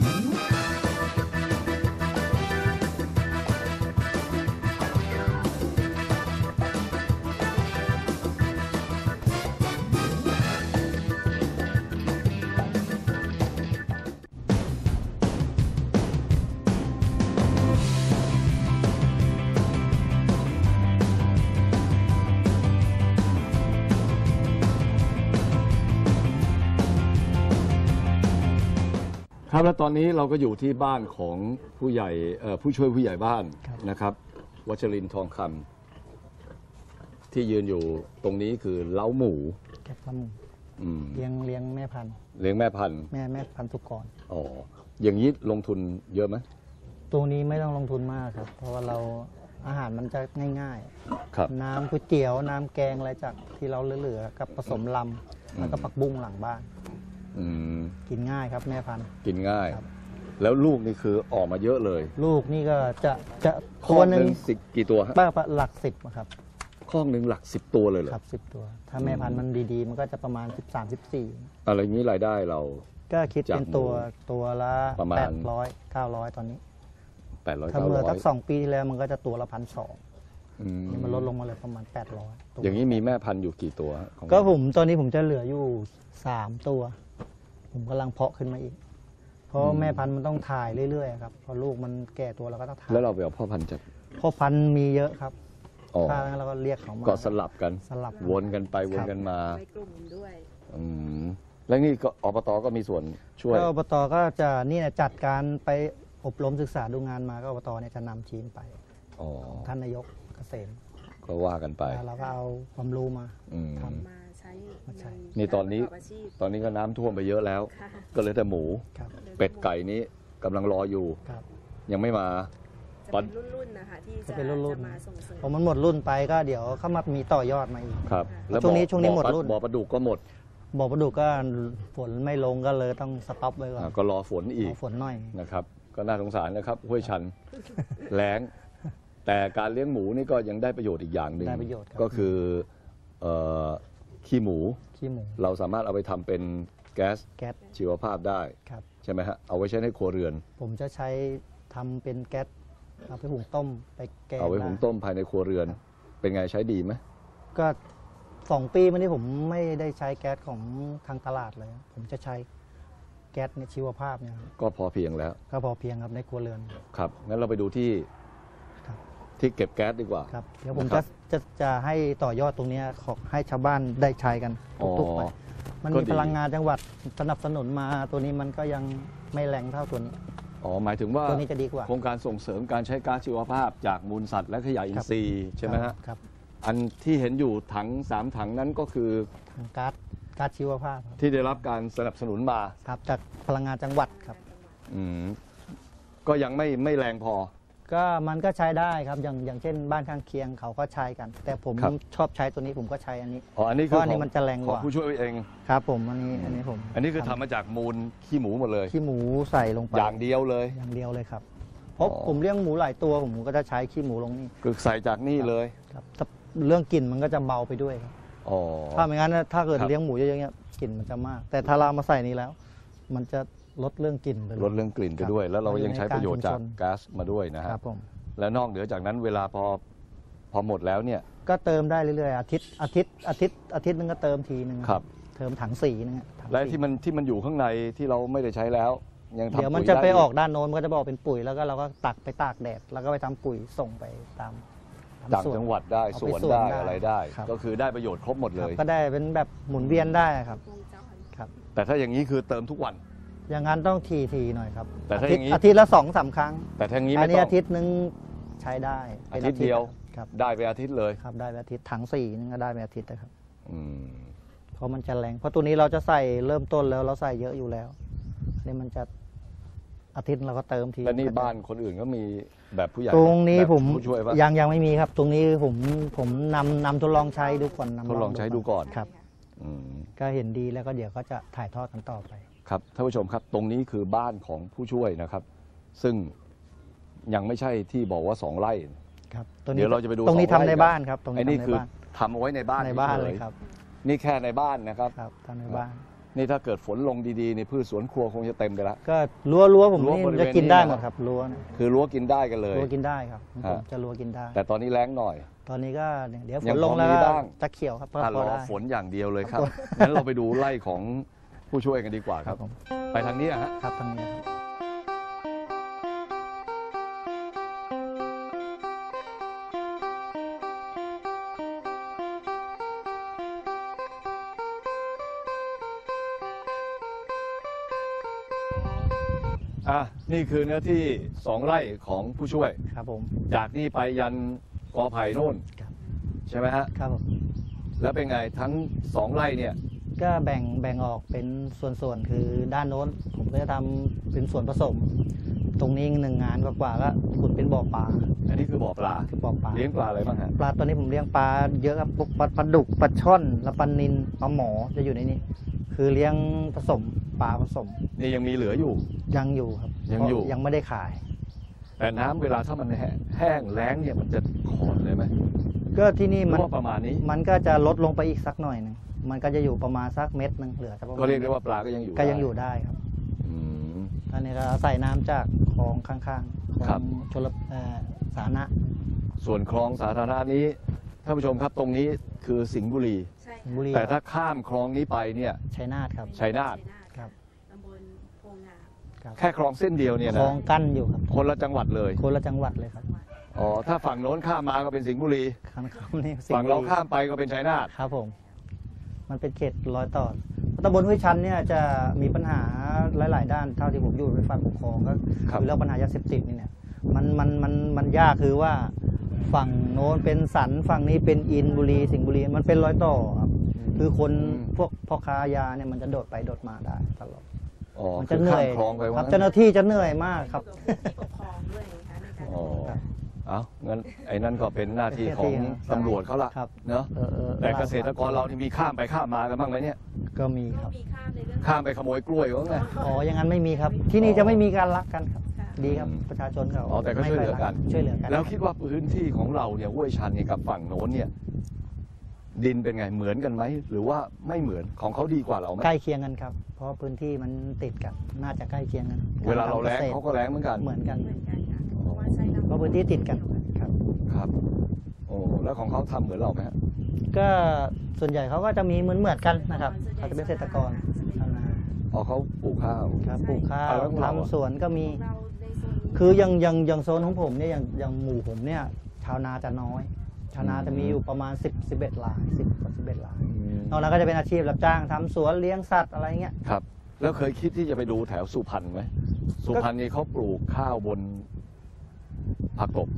Mm-hmm. ครับแล้วตอนนี้เราก็อยู่ที่บ้านของผู้ใหญ่เอ่อผู้ช่วยผู้ใหญ่บ้านครับนะครับ วัชรินทร์ทองคำที่ยืนอยู่ตรงนี้คือเล้าหมูแกะปลาหมึกอืมเลี้ยงเลี้ยงแม่พันธุ์เลี้ยงแม่พันธุ์แม่แม่พันธุ์สุกร อ๋ออย่างนี้ลงทุนเยอะไหมตรงนี้ไม่ต้องลงทุนมากครับ เพราะว่าเราอาหารมันจะง่ายครับ ๆ น้ำก๋วยเตี๋ยว น้ำแกงอะไรจากที่เราเหลือๆกับผสมลำแล้วก็ผักบุ้งหลังบ้าน อืมกินง่ายครับแม่พันธุ์ กินง่าย ครับ แล้วลูกนี่คือออกมาเยอะเลยลูกนี่ก็จะจะข้อตัวหหนึ่นึ่งงสิบกี่ตัวฮะป้าป้าหลักสิบอะครับข้อหนึ่งหลักสิบตัวเลยเหรอครับสิบตัว ถ้าแม่พันธุ์มันดีๆ มันก็จะประมาณ 13 14 อะไรอย่างนี้รายได้เรา ก็คิดเป็นตัวจากหมูตัวละประมาณ 800 900 ตอนนี้ แปดร้อยถ้าเก้าเมื่อร้อสัยกสองปีที่แล้วมันก็จะตัวละพันสองนี่มันลดลงมาเลยประมาณ 800ตัวอย่างนี้มีแม่พันธุ์อยู่กี่ตัวฮะของก็ผมตอนนี้ผมจะเหลืออยู่สามตัว ผมกำลังเพาะขึ้นมาอีก เพราะแม่พันธุ์มันต้องถ่ายเรื่อยๆครับพอลูกมันแก่ตัวเราก็ต้องถ่ายแล้วเราไปเอาพ่อพันธุ์จากพ่อพันธุ์มีเยอะครับอ๋อถ้างั้นเราก็เรียกเขามาก็สลับกันสลับวนกันไปวนครับกันมาในกลุ่มด้วยอืมแล้วนี่ก็อบตก็มีส่วนช่วยก็อบตก็จะนี่นะจัดการไปอบรมศึกษาดูงานมาก็อบตเนี่ยจะนำทีมไปอ๋อท่านนายกเกษมก็ว่ากันไปแล้วเราก็เอาความรู้มาอืมครับมา ใช้มาใช้นี่ตอนนี้การประกบอาชีพ ตอนนี้ก็น้ำท่วมไปเยอะแล้ว ค่ะ ก็เหลยแต่หมู ครับเป็ดไก่นี้กำลังรออยู่ ครับ ยังไม่มา จะเป็นรุ่นๆนะคะที่จะจะเป็นรุ่นๆ จะมาส่งเสริม พอมันหมดรุ่นไปก็เดี๋ยวเข้ามามีต่อยอดมาอีก ครับแล้วช่วงนี้บ่อช่วงนี้บ่อหมดปลารุ่น บ่อปลาดุกก็หมดบอกประดุกก็ฝนไม่ลงก็เลยต้องสต็อปไว้ก่อนอ่าก็รอฝนอีกเอาฝนหน่อย นะครับ ก็น่าสงสารนะครับห้วยชันแล้ง แต่การเลี้ยงหมูนี่ก็ยังได้ประโยชน์อีกอย่างหนึ่งได้ประโยชน์ครับ ก็คือเอ่อ ขี้หมู ขี้หมู เราสามารถเอาไปทำเป็นแก๊สแก๊สชีวภาพได้ ครับ ใช่ไหมฮะ เอาไว้ใช้ในครัวเรือน ผมจะใช้ทำเป็นแก๊สเอาไปหุงต้มไปแกงเอาไว้หุงด้ต้มภายในครัวเรือน เป็นไงใช้ดีไหมก็สองปีมานี้ผมไม่ได้ใช้แก๊สของทางตลาดเลย ผมจะใช้แก๊สเนี่ยชีวภาพเนี่ยครับก็พอเพียงแล้ว ก็พอเพียงครับในครัวเรือน ครับ งั้นเราไปดูที่ครับ ที่เก็บแก๊สดีกว่า ครับเดี๋ยวผมนะครัจะบ จะจะให้ต่อยอดตรงเนี้ยขอให้ชาวบ้านได้ใช้กันอ๋อทุกๆไปมันก็มีดี พลังงานจังหวัดสนับสนุนมาตัวนี้มันก็ยังไม่แรงเท่าตัวนี้ อ๋อหมายถึงว่าตัวนี้จะดีกว่า โครงการส่งเสริมการใช้ก๊าซชีวภาพ จากมูลสัตว์และขยะอินทรีย์ใช่ไหมฮะครับอันที่เห็นอยู่ถังสามถังนั้นก็คือทางก๊าซก๊าซชีวภาพครับที่ได้รับการสนับสนุนมาครับจากพลังงานจังหวัดครับ อืมก็ยังไม่ไม่แรงพอ ก็มันก็ใช้ได้ครับอย่างอย่างเช่นบ้านข้างเคียงเขาก็ใช้กัน แต่ผมครับ ชอบใช้ตัวนี้ผมก็ใช้อันนี้อ๋ออันนี้เพคือราะอันนี้ของมันจะแรงขกองว่าผู้ช่วยเอง ครับผมอันนี้อันนี้ผมอันนี้คือทำมาจากมูลขี้หมูหมดเลย ขี้หมูใส่ลงไปอย่างเดียวเลย อย่างเดียวเลยครับเพราะอ๋อ ผมเลี้ยงหมูหลายตัวผมก็จะใช้ขี้หมูลงนี่คือใส่จากนี่เลยครับถ้าเรื่องกลิ่นมันก็จะเบาไปด้วยครับ อ๋อ ถ้าไม่งั้นนะถ้าเกิดครับ เลี้ยงหมูเยอะๆเงี้ยกลิ่นมันจะมาก แต่ถ้าเรามาใส่นี้แล้ว มันจะ ลดเรื่องกลิ่นไปยลดเรื่องกลิ่นไปด้วย แล้วเรายังใช้ประโยชน์จากในการชุมชนก๊าซมาด้วยนะคฮะรับผมและนอกเหนือจากนั้นเวลาพอพอหมดแล้วเนี่ย ก็เติมได้เรื่อยๆอาทิตย์อาทิตย์อาทิตย์อาทิตย์นึงก็เติมทีนึงครับเติมถังสีนึงอะถังและสีที่มันที่มันอยู่ข้างในที่เราไม่ได้ใช้แล้วยังทำเดี๋ยวมันปุ๋จะไปด้ออกด้านโน้นมันก็จะบอกเป็นปุ๋ยแล้วก็เราก็ตักไปตากแดดแล้วก็ไปทำปุ๋ยส่งไปตามตมต่างส่นจังหวัดได้เอาสไปวนสวนได้ได้อะไรได้ครับก็คือได้ประโยชน์ครบหมดคเลรับยก็ได้เป็นแบบหมุนเวียนได้ครับวงจรครับ แต่ถ้าอย่างนี้คือเติมทุกวัน อย่างนั้นต้องทีทีๆหน่อยครับแต่ถ้าอาทิตอย่างย์นี้ อาทิตย์ละสองสามครั้ง แต่ถ้าอย่างนี้อัไม่นนี้ต้องอาทิตย์นึงใช้ได้ป็อานทิตย์เดียวครับได้ไปอาทิตย์เลยครับได้ไปอาทิตย์ถังสี่นึงก็ได้ไปอาทิตย์นะครับ อืมเพราะมันจะแรงเพราะตัวนี้เราจะใส่เริ่มต้นแล้วเราใส่เยอะอยู่แล้วอันนี่มันจะอาทิตย์เราก็เติมทีแล้วนี่บ้านคนอื่นก็มีแบบผู้ใหญ่ตรงนี้แบบผมผู้ช่วยปะ ยังยังไม่มีครับ ตรงนี้ผมผมนำนำทดลองใช้ดูก่อนนำทดลองใช้ดูก่อน ครับ อืม ก็เห็นดีแล้วก็เดี๋ยวก็จะถ่ายทอดกันต่อไป ครับท่านผู้ชมครับตรงนี้คือบ้านของผู้ช่วยนะครับ ซึ่งยังไม่ใช่ที่บอกว่าสองไร่ครับตรงนี้เดี๋ยวเราจะไปดูตรงนี้สองไร่ทำในกันบ้านครับตรงไอ้นี้นี่ทำในคือบ้านทำเอาไว้ในบ้านในบ้านฉเลยครับนี่แค่ในบ้านนะครับ ครับทำในบ้าน นี่ถ้าเกิดฝนลงดีๆในพืชสวนครัวคงจะเต็มไปแล้วก็รั้วรั้วผมรั้วนี่บริเวณจะกินได้นี้หมนะดครับรั้วเนี่ยคือรั้วกินได้กันเลย รั้วกินได้ครับของผมฮะ จะรั้วกินได้ แต่ตอนนี้แรงหน่อย ตอนนี้ก็เนี่ยเดี๋ยวฝยังนลงพอแล้วมีก็บ้าง จะเขียวครับก็อะพรออได้ ฝนอย่างเดียวเลยครับงั้นเราไปดูไล่ของ ผู้ช่วยกันดีกว่าคครัรับบผมไปทางนี้อะฮะครับทางนี้ครับอะนี่คือเนื้อที่สองไร่ของผู้ช่วย ครับผม จากนี่ไปยันกอไผ่นู่นครับใช่ไหมฮะ ครับผม แล้วเป็นไงทั้งสองไร่เนี่ย ก็แบ่งแบ่งออกเป็นส่วนๆ คือด้านโน้น ผมก็จะทำเป็นส่วนผสม ตรงนี้หนึ่งงานกว่าๆก็ขุดเป็นบ่อปลาอันนี้คือบ่อปลา คือบ่อปลา เลี้ยงปลาอะไรบ้างฮะปลาตัวนี้ผมเลี้ยงปลาเยอะครับพวกปลาปลาดุกปลาช่อนและปลานินปลาหมอจะอยู่ในนี้ คือเลี้ยงผสมปลาผสม นี่ยังมีเหลืออยู่ ยังอยู่ครับยังอยู่ เพราะยังไม่ได้ขาย แต่น้ำเวลาถ้ามันแห้งแห้งแล้งเนี่ยมันจะขอดเลยไหมก็ที่นี่หรืมัอนว่าประมาณนี้ มันก็จะลดลงไปอีกสักหน่อยหนึง มันก็จะอยู่ประมาณสักเม็ดหนึงเหลือสัประมาณก็เรียกได้ว่าปลาก็ยังอยู่ก็ยังได้อยู่ได้ครับอืมอันนี้ก็ใส่น้ำจากคลองข้างๆขครัอบ งชลเอ่อสาธารณะส่วนคลองสาธารณะนี้ท่านผู้ชมครับตรงนี้คือสิงห์บุรี ใช่บุรีแต่ถ้าข้ามคลองนี้ไปเนี่ย ชัยนาทครับ ชัยนาท ครับตำบลโพงามครับแค่คลองเส้นเดียวเนี่ยคลนะองกั้นอยู่ครับคนละจังหวัดเลยคนละจังหวัดเลยครับอ๋อถ้าฝั่งโน้นข้ามมาก็เป็นสิงห์บุรี ข้างๆนี่สิห์ฝั่งเราบุข้ามไปก็เป็นชัยนาทครับผม มันเป็นเขตรอยต่อตำบลห้วยชันเนี่ยจะมีปัญหาหลาย ๆ ด้านเท่าที่ผมอยู่ในฝ่ายปกครองก็ครับคือเรื่องปัญหายาเสพติดนี่เนี่ยมันมันมันมันยากคือว่าฝั่งโน้นเป็นสันฝั่งนี้เป็นอินบุรีสิงห์บุรีมันเป็นรอยต่อครับคือคนพวกพ่อค้ายาเนี่ยมันจะโดดไปโดดมาได้ตลอดอ๋อมันคืจะอเหนื่ข้าอยมคลองไปคว่ารับงั้นเจ้าหน้าที่จะเหนื่อยมากครับ อยู่กับผู้ปกครองด้วยนะคะในการอ๋อครับเอางั้นไอ้นั่นก็เป็นหน้าที่ของเป็นหน้าที่ตำรวจเขาละครับ เนาะเออออแต่เกษตรกรเราที่มีข้ามไปข้ามมากันบ้างไหมเนี่ย ก็มีคก็รับ มีข้ามในเรื่องข้ามไปขโมยกล้วยเขาไง อ๋ออย่างนั้นไม่มีครับ ที่นี่จะไม่มีการลักกันครับค่ะดีครับอืมประชาชนเขาอ๋อแต่ก็ช่วยเหลือกันไม่ค่ยช่วยเหลือกันแล้วคิดว่าพื้นที่ของเราเนี่ยห้วยชันเนี่ยกับฝั่งโน้นเนี่ย ดินเป็นไงเหมือนกันไหมหรือว่าไม่เหมือนของเขาดีกว่าเราไหมใกล้เคียงกันครับ เพราะพื้นที่มันติดกัน น่าจะใกล้เคียงกันเวลาเราแล้งกทำษตเขาก็แล้งเหมือนกัน เหมือนกัน เหมือนกันค่ะ เพราะว่าใช้น้ำเพราะพื้นที่ติดกันครับ ครับ โอ้ แล้วของเขาทำเหมือนเราไหมฮะก็ส่วนใหญ่เขาก็จะมีเหมือนเหมือนๆกันนะครับเขาจะเป็นเกษตรกรชาวนาพอเขาปลูกข้าว ครับปลูกข้าวอ่าแล้วของเราอะ ทำสวนก็มีของเราในโซนคืออย่างอย่างอย่างโซนของผมเนี่ยอย่างอย่างหมู่ผมเนี่ยชาวนาจะน้อย ชาวนาจะมีอยู่ประมาณ 10 11หลาย10กว่า11หลายนอกนั้นก็จะเป็นอาชีพรับจ้างทำสวนเลี้ยงสัตว์อะไรเงี้ย ครับ แล้วเคยคิดที่จะไปดูแถวสุพรรณไหมสุพรรณนี่เขาปลูกข้าวบน ผักตบ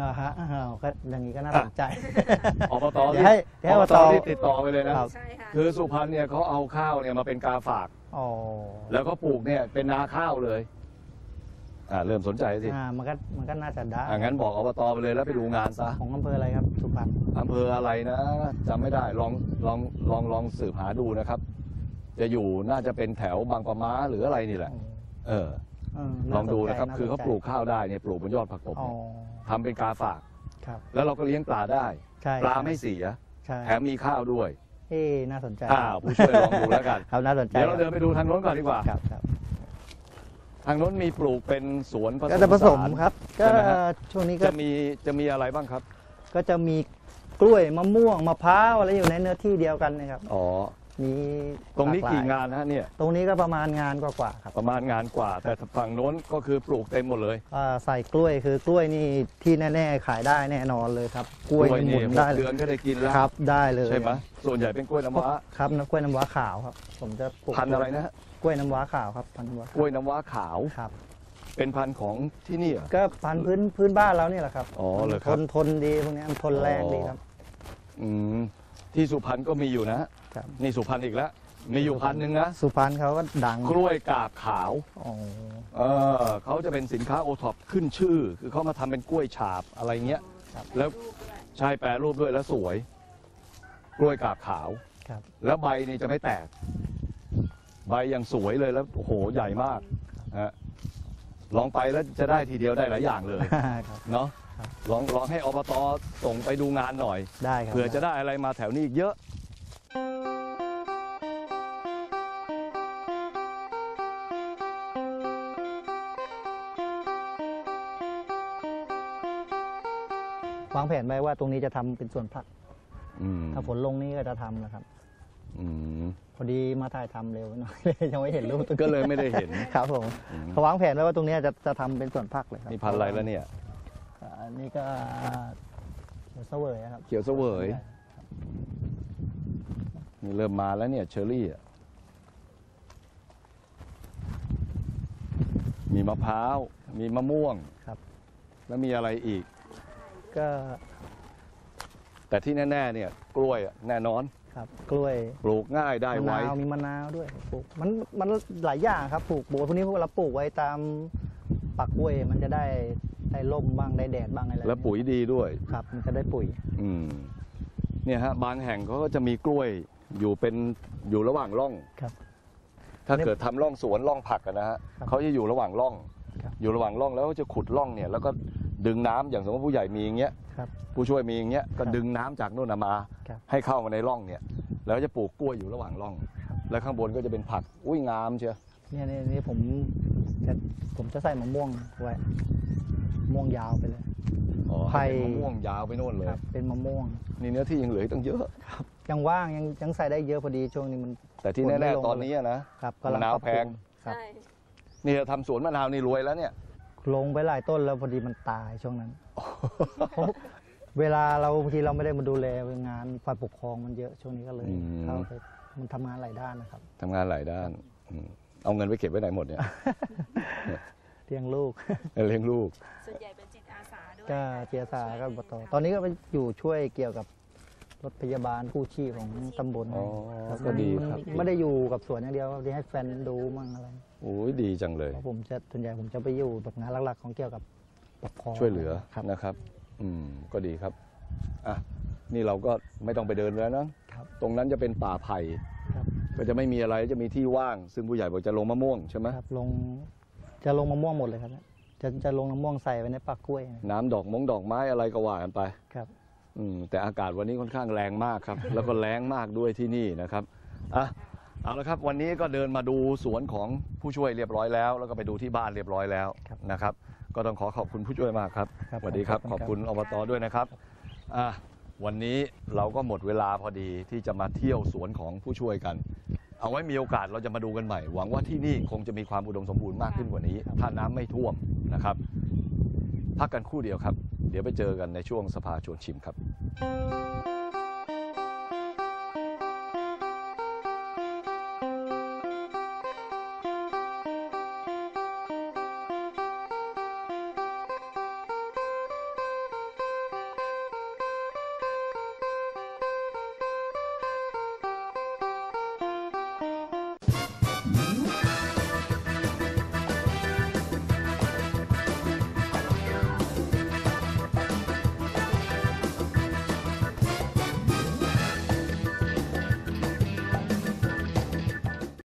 นะฮะอ้าวก็อย่างนี้ก็น่าสนใจอบตเดี๋ยวให้เดี๋ยวให้อบตอบต ที่ติดต่อไปเลยนะครับ ใช่ค่ะ คือสุพรรณเนี่ยเขาเอาข้าวเนี่ยมาเป็นกาฝาก อ๋อแล้วก็ปลูกเนี่ยเป็นนาข้าวเลยอ่าเริ่มสนใจสิอ่ามันก็มันก็น่าจะได้อ่างั้นบอกอบตไปเลยแล้วไปดูงานซะของอำเภออะไรครับสุพรรณอำเภออะไรนะจำไม่ได้ลองลองลองลองสืบหาดูนะครับ จะอยู่น่าจะเป็นแถวบางปะม้าหรืออะไรนี่แหละ เออ เออลองดูนะครับาสใจคือเขาปลูกข้าวได้เนี่ยปลูกบนยอดผักตบอ๋อเนี่ยทำเป็นกาฝาก ครับแล้วเราก็เลี้ยงปลาได้ ใช่ปลาไม่เสีย ใช่แถมมีข้าวด้วยเอ้น่าสนใจอ่าผู้ช่วยลองดูแล้วกัน ครับน่าสนใจเดี๋ยวเราเดินไปดูทางโน้นก่อนดีกว่า ครับครับทางโน้นมีปลูกเป็นสวนผสมก็จะผสมผานครับ ก็ใช่ไหมฮะ ช่วงนี้ก็จะมีจะมีอะไรบ้างครับ ก็จะมีกล้วยมะม่วงมะพร้าวอะไรอยู่ในเนื้อที่เดียวกันนะครับ อ๋อ มีตรงนี้หลกี่ยงานนะฮะเนี่ยตรงนี้ก็ประมาณงานกว่าๆครับประมาณงานกว่า แต่ฝั่งโน้นก็คือปลูกเต็มหมดเลย อ่าใส่กล้วยคือกล้วยนี่ที่แน่ๆขายได้แน่นอนเลยครับ กล้วยนี่หมุนหได้กเลเดือยนก็ได้กินแล้ว ครับได้เลยใช่ไหมส่วนใหญ่เป็นกล้วยน้ำว้าครับน้ำกล้วยน้ำว้าขาวครับ ผมจะปลูกพันธุ์อะไรนะฮะกล้วยน้ำว้าขาวครับพันธุ์น้ำว้ากล้วยน้ำว้าขาว ครับ เป็นพันธุ์ของที่นี่เหรอ ก็พันธุ์พื้นพื้นบ้านเราเนี่ยแหละครับอ๋อเหรอคทรับนทนดีพวกนี้มันทนแรงดีครับ อืมที่สุพรรณก็มีอยู่นะ ครับ นี่สุพรรณอีกแล้ว มีอยู่พันธุ์หนึ่งนะ สุพรรณเขาก็ดังกล้วยกาบขาว อ๋อเออเขาจะเป็นสินค้าโอท็อปขึ้นชื่อ คือเขามาทำเป็นกล้วยฉาบอะไรเงี้ย แล้วใช่แปรรูปด้วยแล้วสวย กล้วยกาบขาว ครับ แล้วใบนี่จะไม่แตก ใบยังสวยเลยแล้วโอ้โหใหญ่มากฮะลองไปแล้วจะได้ทีเดียวได้หลายอย่างเลย ครับ เนาะครับ ลองลองให้อบตส่งไปดูงานหน่อยได้ครับเผื่อจะได้อะไรมาแถวนี้อีกเยอะ แผนไว้ว่าตรงนี้จะทำเป็นสวนผักอืมถ้าฝนลงนี่ก็จะทำนะครับอืมพอดีมาถ่ายทำเร็วหน่อยยังไม่เห็นรูปตรงนี้ก็เลยไม่ได้เห็นครับผมอืมเขาวางแผนไว้ว่าตรงเนี้ยจะจะทำเป็นสวนผักเลยครับนี่พันธุ์อะไรแล้วเนี่ยอ่าอันนี้ก็เดี๋ยวเสวยครับเขียวเสวยนี่เริ่มมาแล้วเนี่ยเชอรี่อะมีมะพร้าวมีมะม่วงครับ แล้วมีอะไรอีก ก็ แต่ที่แน่ๆเนี่ยกล้วยอะแน่นอน ครับ กล้วยปลูกง่ายได้มะไว นาวมีมะนาวด้วยปลูกมันมันหลายอย่างครับปลูกปลูกพวกนี้พวกเราปลูกไว้ตามปักกล้วยมันจะได้ได้ร่มบ้างได้แดดบ้างอะไรแล้วปุ๋ยดีด้วย ครับ มันจะได้ปุ๋ย อืมเนี่ยฮะบางแห่งเขาก็จะมีกล้วยอยู่เป็นอยู่ระหว่างร่อง ครับ ถ้าเกิดทำร่องสวนร่องผักอะนะฮะครับเขาจะอยู่ระหว่างร่อง ครับ อยู่ระหว่างร่องแล้วก็จะขุดร่องเนี่ย แล้วก็ ดึงน้ำอย่างสมมติผู้ใหญ่มีอย่างเงี้ยครับผู้ช่วยมีอย่างเงี้ยก็ครับดึงน้ำจากโน่นนะมาครับให้เข้ามาในร่องเนี่ยแล้วจะปลูกกล้วยอยู่ระหว่างร่องครับแล้วข้างบนก็จะเป็นผักอุ้ยงามเชียวเนี่ยเนี่ยนี่ผมจะผมจะใส่มะม่วงไว้มะม่วงยาวไปเลยอ๋อไผ่ให้เป็นมะม่วงยาวไปโน่นเลยครับเป็นมะม่วงนี่เนื้อที่ยังเหลืออีกตั้งเยอะยังว่างยังยังใส่ได้เยอะพอดีช่วงนี้มัน แต่ที่ฝนไม่แน่ลงๆตอนนี้อะนะครับกำลังมะนาวปรับปรุแพงครับใช่นี่ทำสวนมะนาวนี่รวยแล้วเนี่ย ลงไปหลายต้นแล้วพอดีมันตายช่วงนั้นเพราะเวลาเราบางทีเราไม่ได้มาดูแลงานฝ่ายปกครองมันเยอะช่วงนี้ก็เลยอืม เข้าไปมันทำงานหลายด้านนะครับทำงานหลายด้านอืมเอาเงินไปเก็บไว้ไหนหมดเนี่ย เลี้ยงลูก เลี้ยงลูก ส่วนใหญ่เป็นจิตอาสาด้วยก็เจียสาก็บตตอนนี้ก็ไปอยู่ช่วยเกี่ยวกับ รถพยาบาลกู้ชีพของตำบลอ๋อครับก็ดีมันครับ ไม่ได้อยู่กับสวนอย่างเดียวที่ให้แฟนดูมั่งอะไรโอ้ยดีจังเลย เพราะผมจะส่วนใหญ่ผมจะไปอยู่แบบงานหลักๆ ของเกี่ยวกับปกครองช่วยเหลือครับนะครับ อืมก็ดีครับอะนี่เราก็ไม่ต้องไปเดินแล้วนะครับ ตรงนั้นจะเป็นป่าไผ่ครับก็จะไม่มีอะไรจะมีที่ว่าง ซึ่งผู้ใหญ่บอกจะลงมะม่วงใช่ไหมครับลงจะลงมะม่วงหมดเลยครับเนี่ยจะจะลงมะม่วงใส่ไว้ในปักกล้วย น้ำดอกมงดอกไม้อะไรก็ว่ากันไปครับ อืมแต่อากาศวันนี้ค่อนข้างแรงมากครับ แล้วก็แรงมากด้วยที่นี่นะครับอะเอาละครับ วันนี้ก็เดินมาดูสวนของผู้ช่วยเรียบร้อยแล้ว แล้วก็ไปดูที่บ้านเรียบร้อยแล้วครับนะครับ ก็ต้องขอขอบคุณผู้ช่วยมากครับครับสวัสดีครับ ขขออบบคุคุณณอบตด้วยนะครับอะวันนี้เราก็หมดเวลาพอดีที่จะมาเที่ยวสวนของผู้ช่วยกัน เอาไว้มีโอกาสเราจะมาดูกันใหม่ หวังว่าที่นี่คงจะมีความอุดมสมบูรณ์มากขึ้นกว่านี้ ถ้าน้ำไม่ท่วมนะครับ พักกันครู่เดียวครับ เดี๋ยวไปเจอกันในช่วงสภาชวนชิมครับ